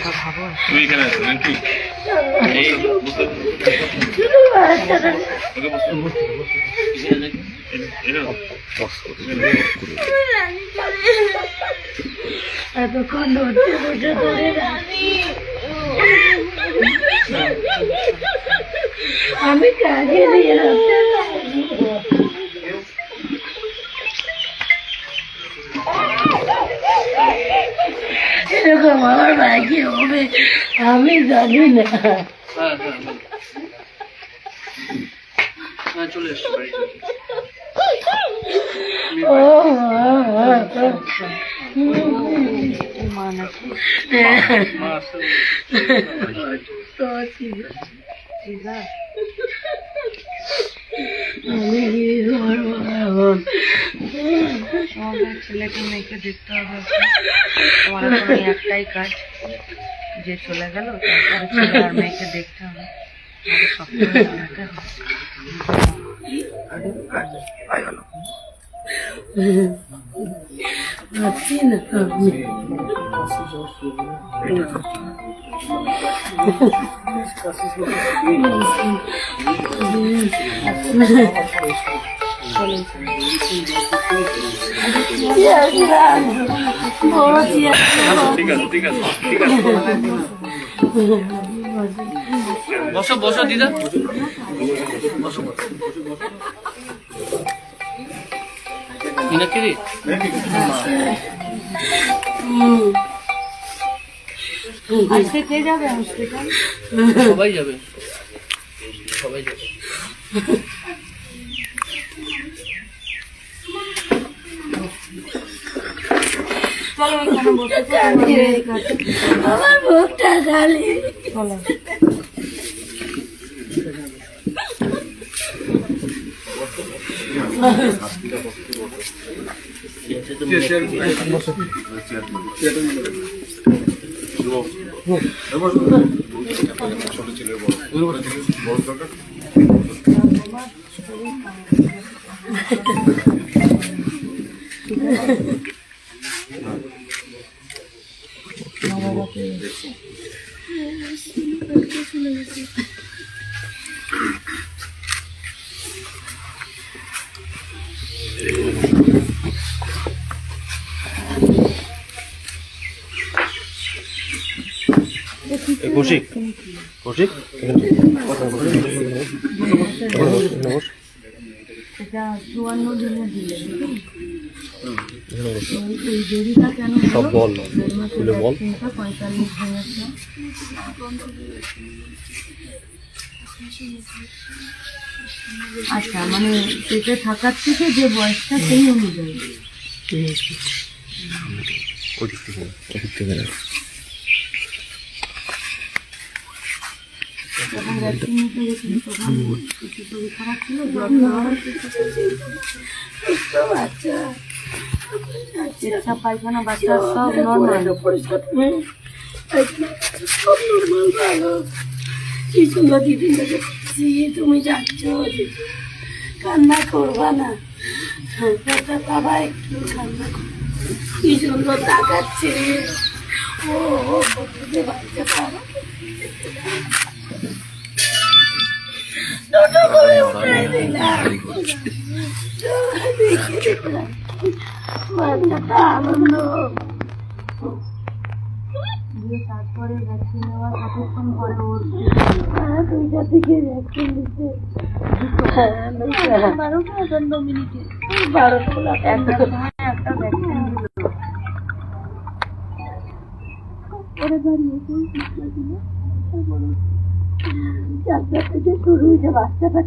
তুমি এখানে আছো রিঙ্কি এই এতক্ষণ ধরতে বসে। আমি কাজে দিয়ে এরকম আমার ভাগ্যে হবে আমি জানি না হ্যাঁ হ্যাঁ হ্যাঁ। হ্যাঁ চলে এসছি বাড়ি চলে এসছি। ও মা মা আসতে তো আমি কি করব এখন আমাদের ছেলেকে মেয়েকে দেখতে হবে আমার এখন এই একটাই কাজ যে চলে গেল তারপরে ছেলে আর মেয়েকে দেখতে হবে আমাকে সবসময় ছেলেকে আছি না বসো বসো দিদা। বসো মিনাক্ষী দি। আজকে কে যাবে হসপিটাল সবাই যাবে। সবাই যাবে। আমার মুখটা খালি কৌশিক এটা কেন সব বল খুলে বল। আচ্ছা মানে পেটে থাকার থেকে যে বয়সটা সেই অনুযায়ী। ওদিক থেকে ওদিক থেকে যখন ভ্যাকসিন নিতে গেছিল তখন একটু শরীর খারাপ ছিল জ্বর বাচ্চা পেচ্ছা পায়খানা বাচ্চা সব নর্মাল সুন্দর দিদির তুমি যাচ্ছ দিদি। কান্না করবা না বাবা একটু কান্না। কি সুন্দর তাকাচ্ছে ও বাচ্চা ছোট করে উঠাই দিলাম বাচ্চাটা আনন্দ তারপরে ভ্যাকসিন নেওয়ার কতক্ষণ পরে ওর দুইটা থেকে ভ্যাকসিন দিতে। বারোটা পনেরো মিনিটে বারোটা একটা ভ্যাকসিন দিল ওরে বাড়ি এসে চারটা থেকে শুরু যে বাচ্চাটা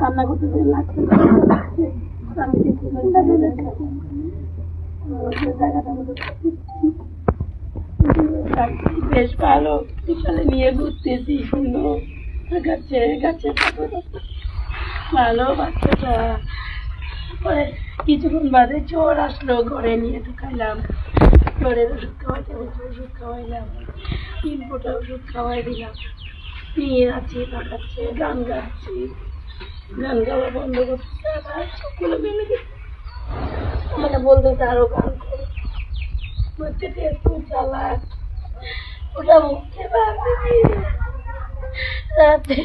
কান্না করতে বেশ ভালো নিয়ে ঘুরতেছি, সুন্দর গাছে গাছে ভালো বাচ্চাটা। পরে কিছুক্ষণ বাদে চোর আসলো, ঘরে নিয়ে ঢুকাইলাম। চোরের ওষুধ খাওয়াইতে বলছে, ওষুধ খাওয়াইলাম। তিন ফোটা ওষুধ খাওয়াই দিলাম। নিয়ে আছি তাকাচ্ছে গান গাচ্ছি। গান গাওয়া বন্ধ করছে আবার চোখগুলো মেলে গেছে আমাকে বলতে আরও গান করো। বাচ্চাটা একটু চালাক ওটা মুখে ভাবছি রাতে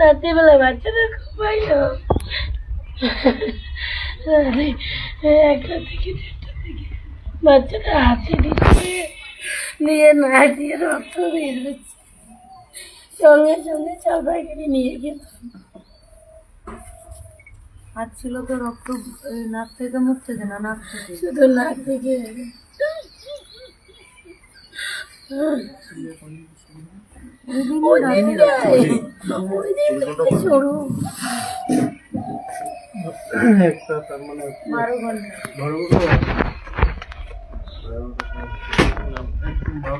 রাত্রিবেলা বাচ্চাটা ঘুমাইলো। রাতে একটা থেকে বাচ্চাটা হাতে দিচ্ছে দিয়ে না দিয়ে রক্ত বের হচ্ছে। সঙ্গে সঙ্গে চাপাইকারি নিয়ে গেল। হাত ছিল তো রক্ত নাক থেকে মুখ থেকে না নাক থেকে। শুধু নাক থেকে একটা তার মানে বারো ঘণ্টা ধরো বারোটা আটান্ন একটা এই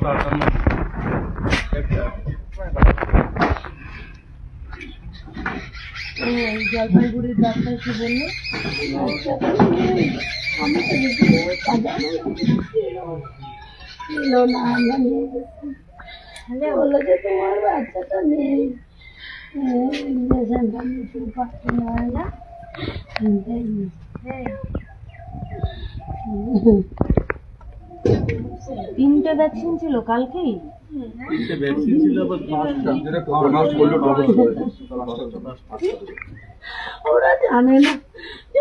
জলপাইগুড়ির ডাক্তার কি বলল বলল তোমার বাচ্চাটা নেই তিনটে ভ্যাকসিন ছিল কালকেই? তিনটে ভ্যাকসিন ছিল আবার পাঁচটা। যেটা পাঁচ করল ওরা জানে না যে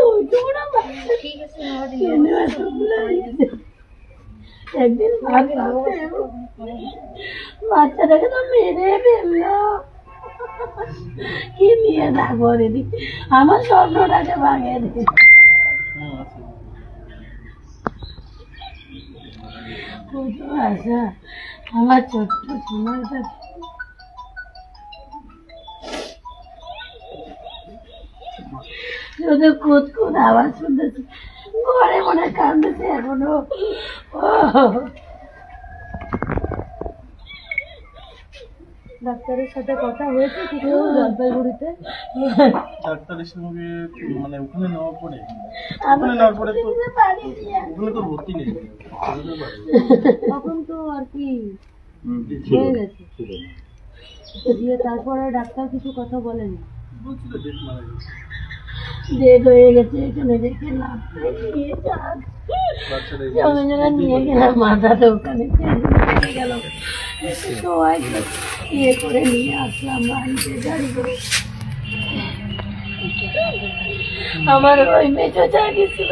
একদিন বাচ্চাটাকে তো মেরে ফেলল। কি নিয়ে থাকব দিদি? আমার স্বপ্নটাকে ভাঙে দিদি আমার ছোট্ট সময়টা শুধু কুদ কুদ আওয়াজ শুনতেছি। ঘরে মনে কান্দেছে এখনও। ডাক্তারের সাথে কথা হয়েছে কিছু জলপাইগুড়িতে? ডাক্তারের সঙ্গে মানে ওখানে নেওয়ার পরে? ওখানে নেওয়ার পরে তো। ওখানে তো ভর্তি নেই। তখন তো আর কি হয়ে গেছে। দিয়ে তারপরে ডাক্তার কিছু কথা বলেনি। ডেট মারা গেছে। ডেট হয়ে গেছে এখানে রেখে লাভ নিয়ে যান নিয়ে গেলাম মাথাটা ওখানে। গেল সবাই ইয়ে করে নিয়ে আসলাম বাড়িতে গাড়ি করে। আমার ওই মেজো জাগি ছিল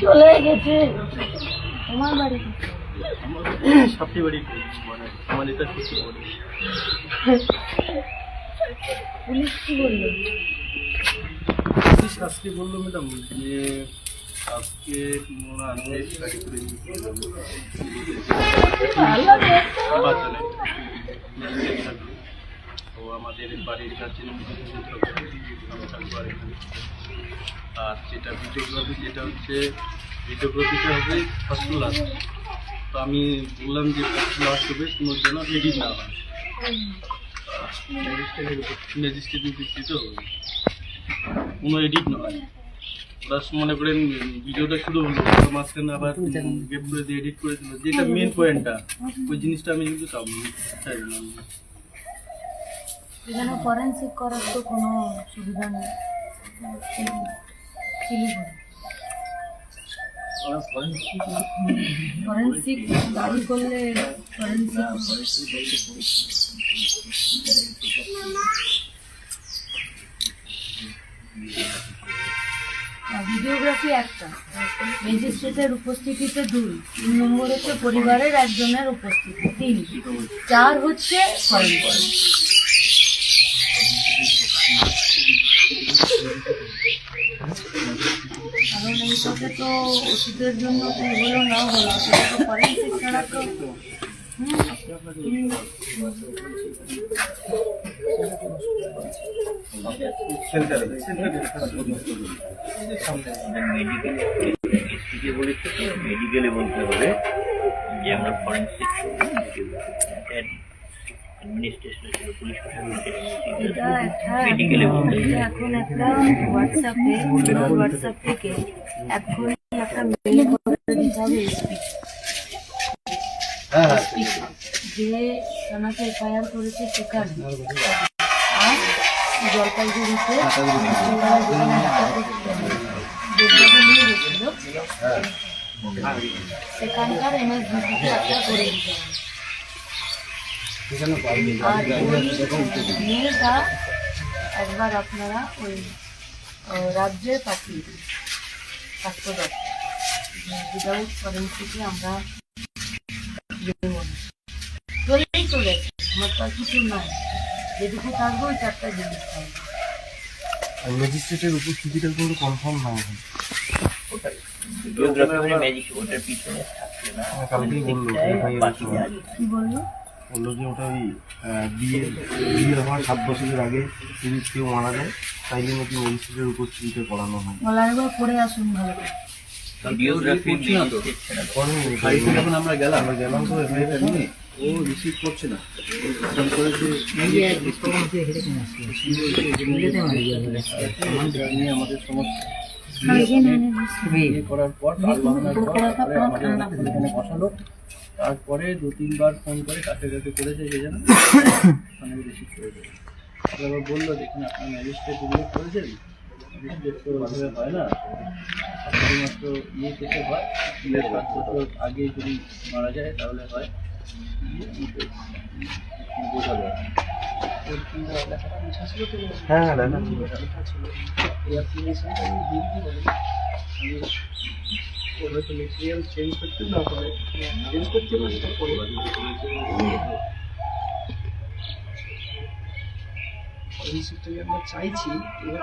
চলে গেছে। বাড়ি সাপটি বাড়ি মানে আমার এটা বলে? পুলিশ কি বলল? পুলিশ আজকে বলল ম্যাডাম যে আজকে ভালো দেখতো তো আমাদের বাড়ির কাছে আর যেটা ভিডিওগ্রাফি যেটা হচ্ছে ভিডিওগ্রাফিটা হবে। ফার্স্ট লাস্ট তো আমি বললাম যে ফার্স্ট লাস্ট হবে কোনো যেন এডিট না হয় ম্যাজিস্ট্রেটের ভিত্তি তো কোনো এডিট না হয় ওরা মনে করেন ভিডিওটা শুরু হলো মাঝখানে আবার গেপ করে দিয়ে এডিট করে দিল। যেটা মেন পয়েন্টটা ওই জিনিসটা আমি কিন্তু চাব চাইব না। এখানে ফরেন্সিক করার তো কোনো সুবিধা নেই। ফরেন্সিক দাবি করলে ফরেন্সিক ভিডিওগ্রাফি একটা। ম্যাজিস্ট্রেটের উপস্থিতিতে দুই, তিন নম্বর হচ্ছে পরিবারের, একজনের উপস্থিতি, তিন। চার হচ্ছে কারণ এইটাতে তো ওষুধের জন্য হলো না, হলো সেটা তো ফরেন্সিক ছাড়া তো মেডিকেলে বলতে হবে যে আমরা ফরেন্সিক এখন একটা হোয়াটসঅ্যাপে হোয়াটসঅ্যাপ থেকে এখনই একটা মেল করে দিতে হবে যে থানাতে এফআইআর করেছে সেখানে। আর জলপাইগুড়িতে নিয়ে গেছিল সেখানকার করে আর ওই একবার আপনারা ওই রাজ্যে পাঠিয়ে দিন। স্বাস্থ্য দপ্তর। উইদাউট আমরা চলেই চলে আমার তো আর কিছু নাই। যেটুকু থাকবে ওই চারটা জিনিস থাকবে। ম্যাজিস্ট্রেটের উপস্থিতিটা কিন্তু কনফার্ম না এখন। জিওগ্রাফি ম্যাজিক ওটার পিছনে থাকছে না। কালকেই বলল যা আছে। কি বলল? বলল যে ওটা ওই আহ, বিয়ে বিয়ে হওয়ার সাত বছরের আগে যদি কেউ মারা যায় তাইলে নাকি ম্যাজিস্ট্রেটের উপস্থিতিতে করানো হয়। পড়ে আসুন ভালো বাড়িতে যখন আমরা গেলাম আমরা গেলাম তো ও রিসিভ করছে না। ফোন করেছে আমাদের সমস্ত করার পর আমাদের এখানে বসালো তারপরে দু তিনবার ফোন করে কাছে কাছে করেছে যে যেন রিসিভ করে দেবে। তারপর বলল যেখানে আপনার ম্যাজিস্ট্রেট উল্লেখ করেছেন? হয় না শুধুমাত্র ইয়ে কেসে হয় বছর আগে যদি মারা যায় তাহলে হয় হ্যাঁ হ্যাঁ মেটেরিয়াল চেঞ্জ করতে না। পারে চেঞ্জ করতে না আমরা চাইছি, এবার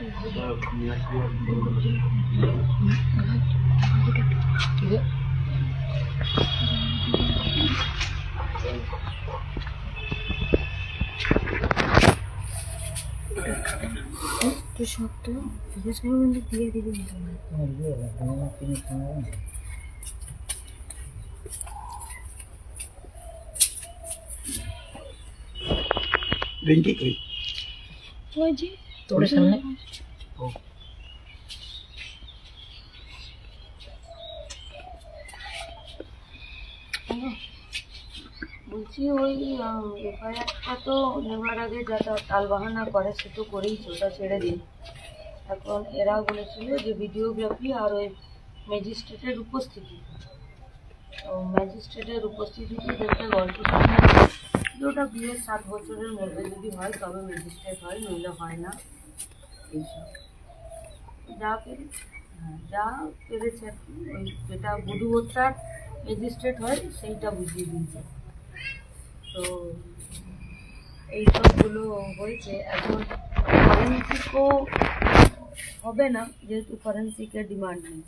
কি জরুরি তো সব তো জিজ্ঞেস করবেন দিয়ে দিবি ওই যে তোর সামনে বলছি ওই তো নেওয়ার আগে যারা তালবাহানা করে, সে তো করেইছে ওটা ছেড়ে দিন। এখন এরা বলেছিল যে ভিডিওগ্রাফি আর ওই ম্যাজিস্ট্রেটের উপস্থিতি। ম্যাজিস্ট্রেটের উপস্থিতিতে দেখতে গল্প ওটা বিয়ের সাত বছরের মধ্যে যদি হয়, তবে ম্যাজিস্ট্রেট হয়, নইলে হয় না। এইসব। যা পেরে হ্যাঁ যা পেরেছে ওই যেটা বধূ হত্যার ম্যাজিস্ট্রেট হয়, সেইটা বুঝিয়ে দিয়েছে। তো এই সবগুলো হয়েছে। এখন ফরেন্সিকও হবে না, যেহেতু ফরেন্সিকের ডিমান্ড নেই।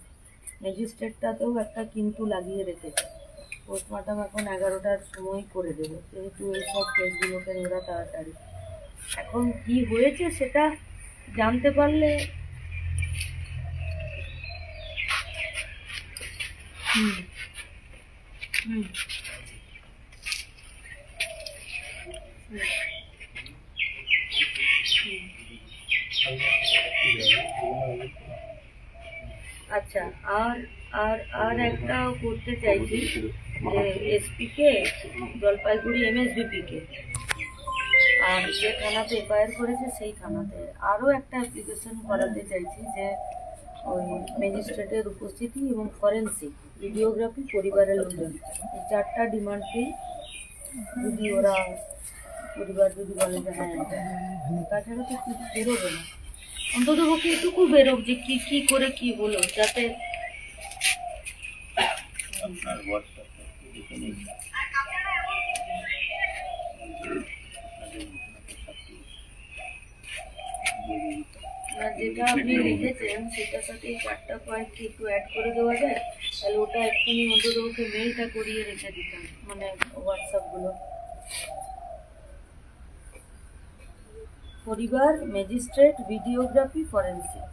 ম্যাজিস্ট্রেটটাতেও একটা কিন্তু লাগিয়ে রেখেছে। পোস্টমর্টম এখন এগারোটার সময় করে দেবে, যেহেতু এইসব কেসগুলোকে ওরা তাড়াতাড়ি। এখন কি হয়েছে সেটা জানতে পারলে হুম হুম আচ্ছা আর আর আর একটা করতে চাইছি যে এসপি কে জলপাইগুড়ি এমএসবিপি কে আর যে থানাতে এফআইআর করেছে, সেই থানাতে। আরও একটা অ্যাপ্লিকেশন করাতে চাইছি যে ওই ম্যাজিস্ট্রেটের উপস্থিতি এবং ফরেন্সিক ভিডিওগ্রাফি পরিবারের লোকজন। এই চারটা ডিমান্ডকেই যদি ওরা পরিবার যদি বলে যে হ্যাঁ তাছাড়া তো কিছু বেরোবে না। অন্তত পক্ষে এটুকু বেরোক যে কি কি করে কি হলো যাতে আপনার যেটা আপনি লিখেছেন সেটার সাথে এই চারটা পয়েন্ট কি একটু অ্যাড করে দেওয়া যায়? তাহলে ওটা এক্ষুনি অন্তত ওকে মেলটা করিয়ে রেখে দিতাম মানে হোয়াটসঅ্যাপগুলো পরিবার ম্যাজিস্ট্রেট ভিডিওগ্রাফি ফরেন্সিক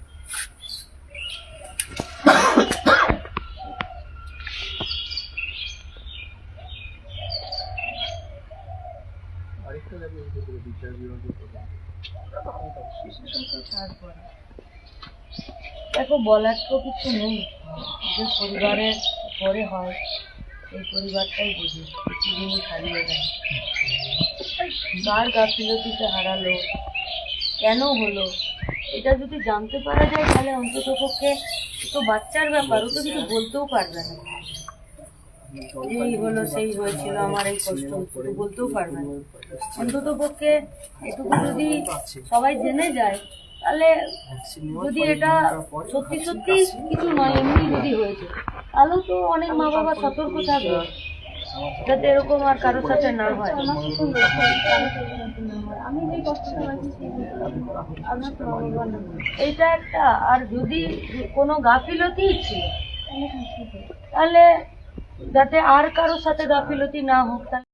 দেখো, বলার তো কিছু নেই। যে পরিবারের পরে হয়। এই পরিবারটাই বুঝি জিনিস হারিয়ে যায়। কার গাফিলতিতে হারালো? কেন হলো? এটা যদি জানতে পারা যায়, তাহলে অন্তত পক্ষে তো বাচ্চার ব্যাপার, ও তো কিছু বলতেও পারবে না। এই হলো, সেই হয়েছিল আমার এই কষ্ট বলতেও পারবে না। অন্তত পক্ষে এটুকু যদি সবাই জেনে যায় তাহলে যদি এটা সত্যি সত্যি কিছু নয় এমনি যদি হয়েছে তাহলে তো অনেক মা বাবা সতর্ক থাকবে। যাতে এরকম আর কারোর সাথে না হয়। আমি যে কষ্টটা না এইটা একটা আর যদি কোনো গাফিলতি ছিল তাহলে যাতে আর কারোর সাথে গাফিলতি না হোক তাহলে